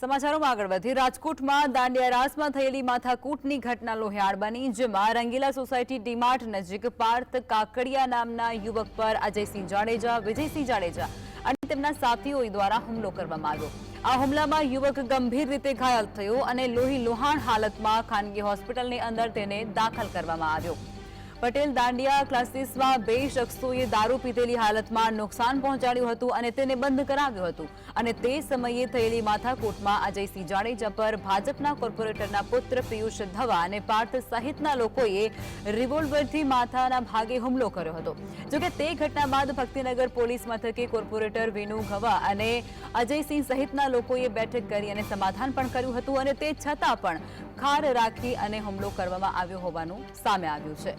સમાચારોમાં આગળ વધી. રાજકોટમાં દાંડિયા રાસમાં થયેલી માથાકૂટની ઘટના લોહિયાળ બની, જેમાં રંગીલા સોસાયટી ડીમાર્ટ નજીક પાર્થ કાકડિયા નામના યુવક પર અજયસિંહ જાડેજા, વિજયસિંહ જાડેજા અને તેમના સાથીઓ દ્વારા હુમલો કરવામાં આવ્યો. આ હુમલામાં યુવક ગંભીર રીતે ઘાયલ થયો અને લોહી લોહાણ હાલતમાં ખાનગી હોસ્પિટલની અંદર તેને દાખલ કરવામાં આવ્યો. પટેલ દાંડિયા ક્લાસીસમાં બે શખ્સોએ દારૂ પીધેલી હાલતમાં નુકસાન પહોંચાડ્યું હતું અને તેને બંધ કરાવ્યું હતું. અને તે સમયે થયેલી માથાકૂટમાં અજયસિંહ જાડેજા પર ભાજપના કોર્પોરેટરના પુત્ર પિયુષ ધવા અને પાર્થ સહિતના લોકોએ રિવોલ્વરથી માથાના ભાગે હુમલો કર્યો હતો. જોકે તે ઘટના બાદ ભક્તિનગર પોલીસ મથકે કોર્પોરેટર વિનુ ઘવા અને અજયસિંહ સહિતના લોકોએ બેઠક કરી અને સમાધાન પણ કર્યું હતું અને તે છતાં પણ ખાર રાખી અને હુમલો કરવામાં આવ્યો હોવાનું સામે આવ્યું છે.